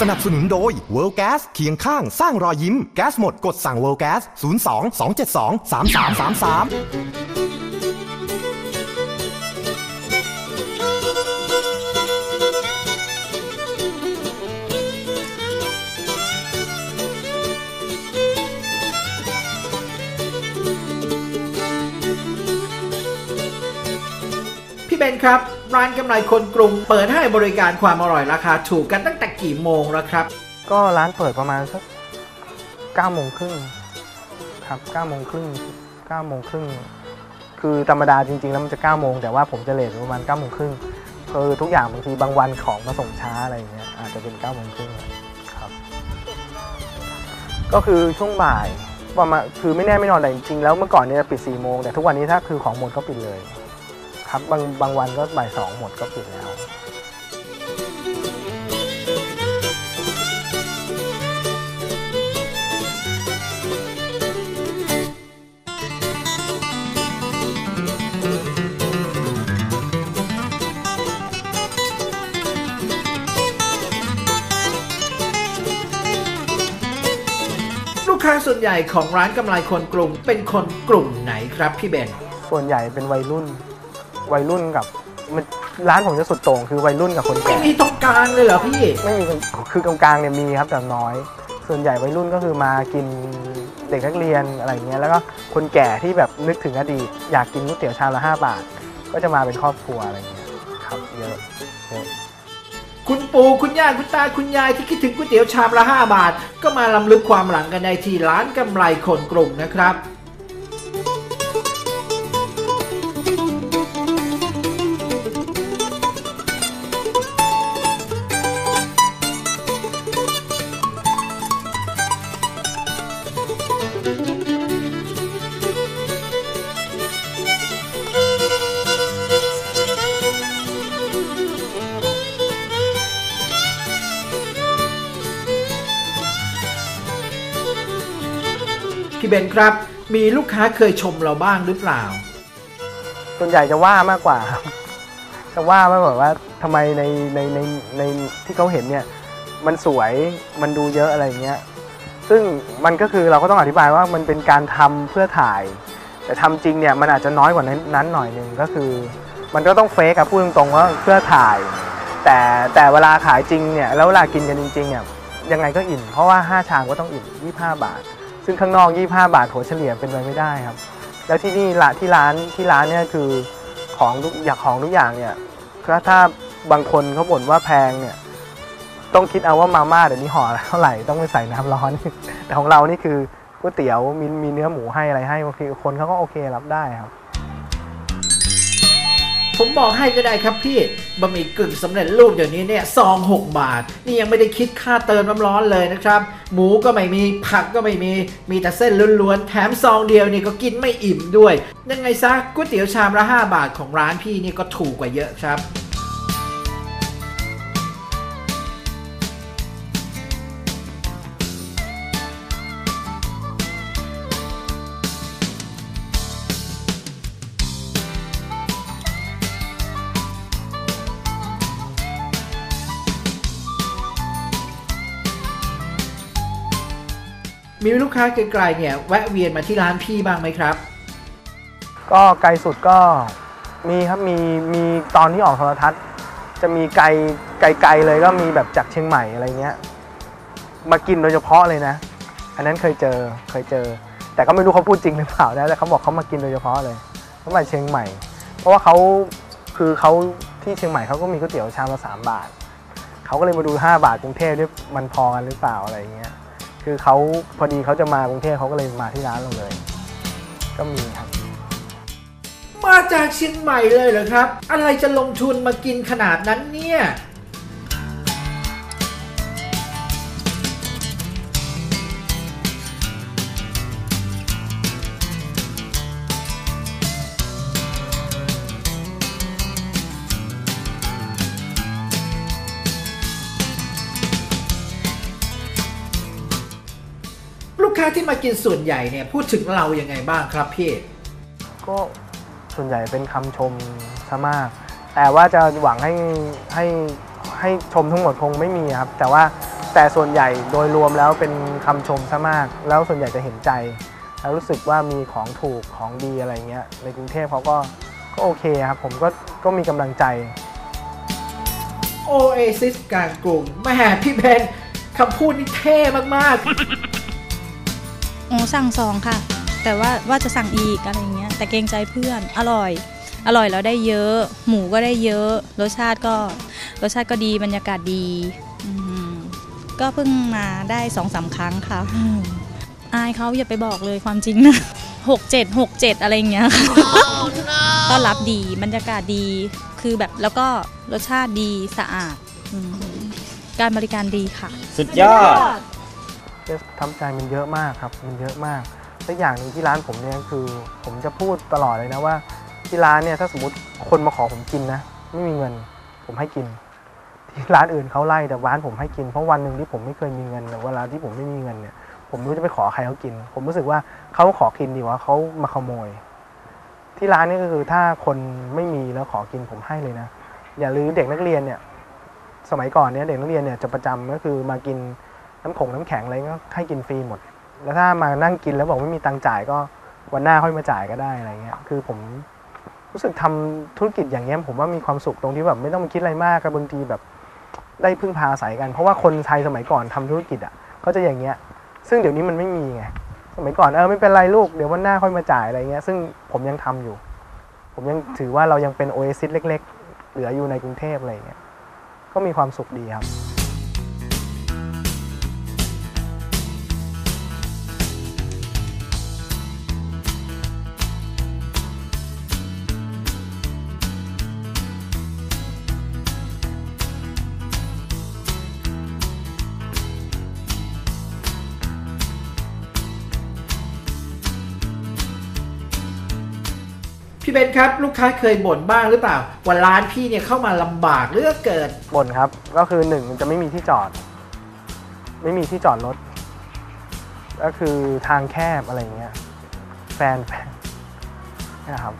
สนับสนุนโดย World Gas เคียงข้างสร้างรอยยิ้ม แก๊สหมดกดสั่ง World Gas 02 272 3333พี่เบนครับ ร้านกำไรคนกรุง เปิดให้บริการความอร่อยราคาถูกกันตั้งแต่กี่โมงแล้วครับ ก็ร้านเปิดประมาณสักเก้าโมงครึ่งครับเก้าโมงครึ่งเก้าโมงครึ่งคือธรรมดาจริงๆ แล้วมันจะเก้าโมงแต่ว่าผมจะเลทประมาณเก้าโมงครึ่งคือทุกอย่างบางทีบางวันของมาส่งช้าอะไรอย่างเงี้ยอาจจะเป็นเก้าโมงครึ่งครับ ก็คือช่วงบ่ายประมาณคือไม่แน่ไม่นอนแต่จริงๆแล้วเมื่อก่อนเนี่ยปิด4ี่โมงแต่ทุกวันนี้ถ้าคือของหมดก็ปิดเลย ครับบางบางวันก็บ่ายสองหมดก็ปิดแล้ว ลูกค้าส่วนใหญ่ของร้านกำไรคนกรุงเป็นคนกลุ่มไหนครับพี่เบน ส่วนใหญ่เป็นวัยรุ่น วัยรุ่นกับมันร้านผมจะสุดโต่งคือวัยรุ่นกับคนไม่แก่มีตรงกลางเลยเหรอพี่ ไม่มีคือกลางๆเนี่ยมีครับแต่น้อย ส่วนใหญ่วัยรุ่นก็คือมากินเด็กนักเรียนอะไรเงี้ยแล้วก็คนแก่ที่แบบนึกถึงอดีตอยากกินก๋วยเตี๋ยวชามละ5บาท ก็จะมาเป็นครอบครัวอะไรเงี้ยครับเยอะเยอะคุณปู่คุณย่าคุณตาคุณยายที่คิดถึงก๋วยเตี๋ยวชามละ 5 บาท ก็มาลำลึกความหลังกันในที่ร้านกำไรคนกรุงนะครับ บนครับ มีลูกค้าเคยชมเราบ้างหรือเปล่า ส่วนใหญ่จะว่ามากกว่าครับจะว่ามากกว่าว่าทำไมในในในในที่เขาเห็นเนี่ยมันสวยมันดูเยอะอะไรเงี้ย ซึ่งมันก็คือเราก็ต้องอธิบายว่ามันเป็นการทำเพื่อถ่าย แต่ทำจริงเนี่ยมันอาจจะน้อยกว่านั้นนั้นหน่อยหนึ่งก็คือ มันก็ต้องเฟกอะพูดตรงๆว่าเพื่อถ่าย แต่แต่เวลาขายจริงเนี่ยแล้วเวลากินกันจริงๆเนี่ยยังไงก็อิ่มเพราะว่า 5 ชามก็ต้องอิ่ม25 บาท ซึ่งข้างนอก 25 บาทถัวเฉลี่ยเป็นไปไม่ได้ครับ แล้วที่นี่ละที่ร้านที่ร้านเนี่ยคือของทุกอย่างของทุกอย่างเนี่ยถ้าถ้าบางคนเขาบ่นว่าแพงเนี่ยต้องคิดเอาว่ามาม่าเดี๋ยวนี้ห่อเท่าไหร่ต้องไปใส่น้ำร้อน แต่ของเรานี่คือก๋วยเตี๋ยวมีมีเนื้อหมูให้อะไรให้บางทีคนเขาก็โอเครับได้ครับ ผมบอกให้ก็ได้ครับพี่บะหมี่กึ่งสำเร็จรูปเดี๋ยวนี้เนี่ยซอง6บาท นี่ยังไม่ได้คิดค่าเติมน้ำร้อนเลยนะครับ หมูก็ไม่มีผักก็ไม่มี มีแต่เส้นล้วนๆแถมซองเดียวนี่ก็กินไม่อิ่มด้วย ยังไงซะก๋วยเตี๋ยวชามละ 5 บาทของร้านพี่นี่ก็ถูกกว่าเยอะครับ มีลูกค้าไกลๆเนี่ยแวะเวียนมาที่ร้านพี่บ้างไหมครับ ก็ไกลสุดก็มีครับมีมีตอนที่ออกโทรทัศน์ จะมีไกลไกลๆเลยก็มีแบบจากเชียงใหม่อะไรเงี้ย มากินโดยเฉพาะเลยนะ อันนั้นเคยเจอเคยเจอ แต่ก็ไม่รู้เขาพูดจริงหรือเปล่านะแต่เขาบอกเขามากินโดยเฉพาะเลยเขามาเชียงใหม่ เพราะว่าเขาคือเขาที่เชียงใหม่เขาก็มีก๋วยเตี๋ยวชามละสามบาทเขาก็เลยมาดู 5 บาทกรุงเทพเนี่ยมันพอกันหรือเปล่าอะไรเงี้ย คือเขาพอดีเขาจะมากรุงเทพเขาก็เลยมาที่ร้านเราเลย ก็มีครับ มาจากเชียงใหม่เลยเหรอครับ อะไรจะลงทุนมากินขนาดนั้นเนี่ย ค้าที่มากินส่วนใหญ่เนี่ยพูดถึงเรายังไงบ้างครับพี่ ก็ส่วนใหญ่เป็นคำชมซะมาก แต่ว่าจะหวังให้ให้ให้ชมทั้งหมดคงไม่มีครับ แต่ว่าแต่ส่วนใหญ่โดยรวมแล้วเป็นคำชมซะมาก แล้วส่วนใหญ่จะเห็นใจ แล้วรู้สึกว่ามีของถูกของดีอะไรเงี้ย ในกรุงเทพเขาก็ก็โอเคครับ ผมก็ก็มีกำลังใจโอเอซิสกลางกรุงแม่พี่เบนคำพูดนี่เท่มาก โอ้สั่งสองค่ะ แต่ว่าว่าจะสั่งอีกอะไรเงี้ย แต่เกรงใจเพื่อน อร่อย อร่อยแล้วได้เยอะ หมูก็ได้เยอะ รสชาติก็ รสชาติก็ดี บรรยากาศดีอืมก็เพิ่งมาได้สองสามครั้งค่ะ อายเขาอย่าไปบอกเลยความจริงนะหกเจ็ดหกเจ็ดอะไรเงี้ยค่ะต้อนรับดี บรรยากาศดี คือแบบแล้วก็รสชาติดี สะอาดอืมการบริการดีค่ะ สุดยอด เรื่องทำใจมันเยอะมากครับ มันเยอะมากและอย่างหนึ่งที่ร้านผมเนี่ยคือ ผมจะพูดตลอดเลยนะว่า ที่ร้านเนี่ยถ้าสมมติคนมาขอผมกินนะไม่มีเงิน ผมให้กิน ที่ร้านอื่นเขาไล่แต่ร้านผมให้กินเพราะวันหนึ่งที่ผมไม่เคยมีเงินหรือเวลาที่ผมไม่มีเงินเนี่ยผมไม่รู้จะไปขอใครเขากิน ผมรู้สึกว่าเขาขอกินดีว่าเขามาขโมย ที่ร้านนี่ก็คือถ้าคนไม่มีแล้วขอกินผมให้เลยนะอย่าลืมเด็กนักเรียนเนี่ย สมัยก่อนเนี่ยเด็กนักเรียนเนี่ยจะประจำก็คือมากิน น้ำผงน้ำแข็งอะไรก็ให้กินฟรีหมด แล้วถ้ามานั่งกินแล้วบอกไม่มีตังค์จ่ายก็วันหน้าค่อยมาจ่ายก็ได้อะไรเงี้ย คือผมรู้สึกทำธุรกิจอย่างเงี้ยผมว่ามีความสุขตรงที่แบบไม่ต้องมาคิดอะไรมากกับบางทีแบบได้พึ่งพาอาศัยกัน เพราะว่าคนไทยสมัยก่อนทำธุรกิจอะก็จะอย่างเงี้ย ซึ่งเดี๋ยวนี้มันไม่มีไง สมัยก่อนเออไม่เป็นไรลูกเดี๋ยววันหน้าค่อยมาจ่ายอะไรเงี้ย ซึ่งผมยังทำอยู่ ผมยังถือว่าเรายังเป็นโอเอซิสเล็ก ๆ เหลืออยู่ในกรุงเทพอะไรเงี้ย ก็มีความสุขดีครับ เบนครับลูกค้าเคยบ่นบ้างหรือเปล่าว่าร้านพี่เนี่ยเข้ามาลำบากเหลือกเกินบ่นครับ ก็คือหนึ่งมันจะไม่มีที่จอด ไม่มีที่จอดรถ ก็คือทางแคบอะไรเงี้ย แฟนแฟนนะครับ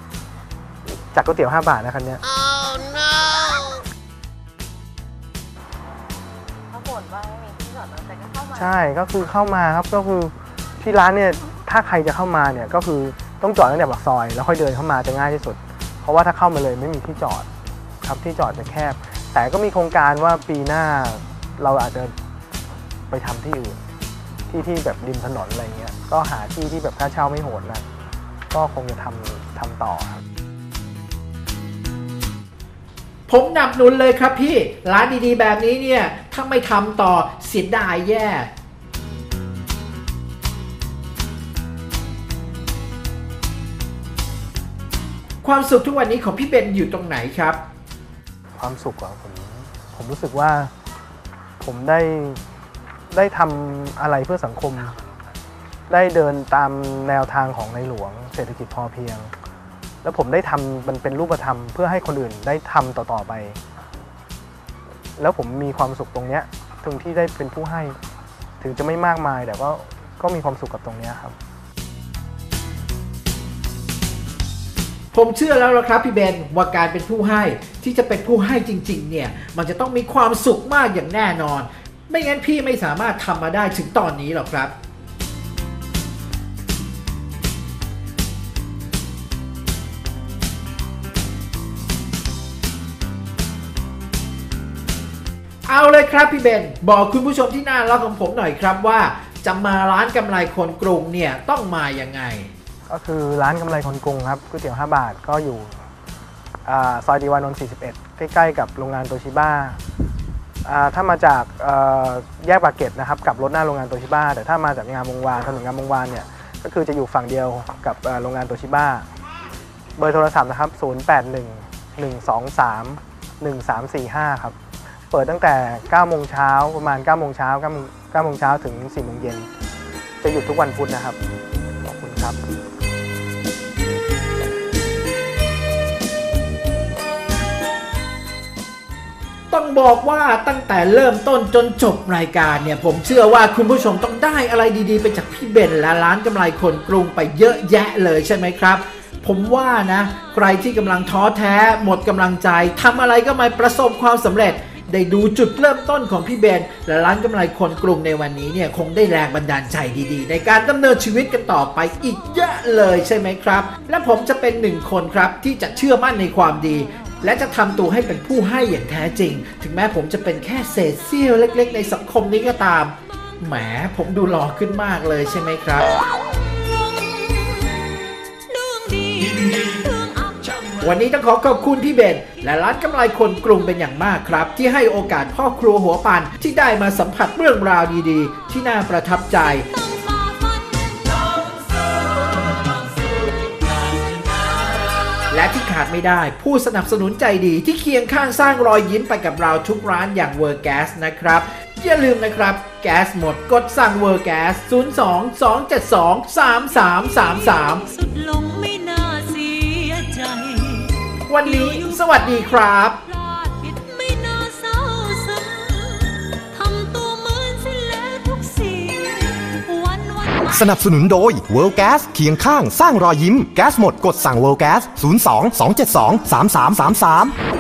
จากก๋วยเตี๋ยวห้าบาทนะคันเนี้ย เขาบ่นว่าไม่มีที่จอดรถแต่ก็เข้ามา ใช่ ก็คือเข้ามาครับ ก็คือที่ร้านเนี่ย ถ้าใครจะเข้ามาเนี่ย ก็คือต้องจอดตั้งแต่ปากซอย แล้วค่อยเดินเข้ามาจะง่ายที่สุด เพราะว่าถ้าเข้ามาเลยไม่มีที่จอดครับที่จอดจะแคบ แต่ก็มีโครงการว่าปีหน้าเราอาจจะไปทำที่อื่น ที่ที่แบบริมถนนอะไรเงี้ยก็หาที่ที่แบบค่าเช่าไม่โหดนะก็คงจะทำทำต่อครับผมหนับหนุนเลยครับพี่ ร้านดีๆแบบนี้เนี่ย ถ้าไม่ทำต่อเสียดายแย่ ความสุขทุกวันนี้ของพี่เบนอยู่ตรงไหนครับ ความสุขของผมผมรู้สึกว่าผมได้ได้ทำอะไรเพื่อสังคม ได้เดินตามแนวทางของในหลวง เศรษฐกิจพอเพียง แล้วผมได้ทำมันเป็นรูปธรรมเพื่อให้คนอื่นได้ทำต่อๆไป แล้วผมมีความสุขตรงเนี้ยตรงที่ได้เป็นผู้ให้ ถึงจะไม่มากมายแต่ก็ก็มีความสุขกับตรงเนี้ยครับ ผมเชื่อแล้วละครับพี่เบนว่าการเป็นผู้ให้ที่จะเป็นผู้ให้จริงๆเนี่ยมันจะต้องมีความสุขมากอย่างแน่นอน ไม่งั้นพี่ไม่สามารถทำมาได้ถึงตอนนี้หรอกครับเอาเลยครับพี่เบนบอกคุณผู้ชมที่น่ารักของผมหน่อยครับว่าจะมาร้านกำไรคนกรุงเนี่ยต้องมาอยังไง ก็คือร้านกำไรคนกรุงครับก๋วยเตี๋ยว 5 บาทก็อยู่อาซอยดีวานนท์41 ใกล้ๆ กับโรงงานโตชิบ้าถ้ามาจากอ่อแยกปากเกร็ดนะครับกลับรถหน้าโรงงานโตชิบ้าแต่ถ้ามาจากงามวงวานถนนงามวงวานเนี่ยก็คือจะอยู่ฝั่งเดียวกับเอ่อโรงงานโตชิบ้าเบอร์โทรศัพท์นะครับ 081 123 1345 ครับ เปิดตั้งแต่ 9 โมงเช้าประมาณ 9 โมงเช้า9โมง9โมงเช้าถึง 4 โมงเย็น จะหยุดทุกวันพุธนะครับ ขอบคุณครับ ต้องบอกว่าตั้งแต่เริ่มต้นจนจบรายการเนี่ย ผมเชื่อว่าคุณผู้ชมต้องได้อะไรดีๆ ไปจากพี่เบนและร้านกำไรคนกรุงไปเยอะแยะเลยใช่ไหมครับ ผมว่านะ ใครที่กำลังท้อแท้ หมดกำลังใจทำอะไรก็ไม่ประสบความสำเร็จได้ดูจุดเริ่มต้นของพี่เบน และร้านกำไรคนกรุงในวันนี้เนี่ยคงได้แรงบันดาลใจดีๆ ในการดำเนินชีวิตกันต่อไปอีกเยอะเลยใช่ไหมครับ และผมจะเป็นหนึ่งคนครับที่จะเชื่อมั่นในความดี และจะทำตัวให้เป็นผู้ให้อย่างแท้จริง ถึงแม้ผมจะเป็นแค่เศษเสี้ยวเล็ก ๆ ในสังคมนี้ก็ตาม แหมผมดูหล่อขึ้นมากเลยใช่ไหมครับ วันนี้ต้องขอขอบคุณพี่เบนและร้านกำไรคนกรุงเป็นอย่างมากครับ ที่ให้โอกาสพ่อครัวหัวปันที่ได้มาสัมผัสเรื่องราวดีๆ ที่น่าประทับใจ ขาดไม่ได้ ผู้สนับสนุนใจดีที่เคียงข้างสร้างรอยยิ้มไปกับเราทุกร้านอย่างเวอร์แกสนะครับ อย่าลืมนะครับแก๊สหมดกดสั่งเวอร์แกส02 272 3333 สุดลงไม่น่าเสียใจ วันนี้สวัสดีครับ สนับสนุนโดย World Gas เคียงข้างสร้างรอยยิ้ม แก๊สหมดกดสั่ง World Gas 02 272 3333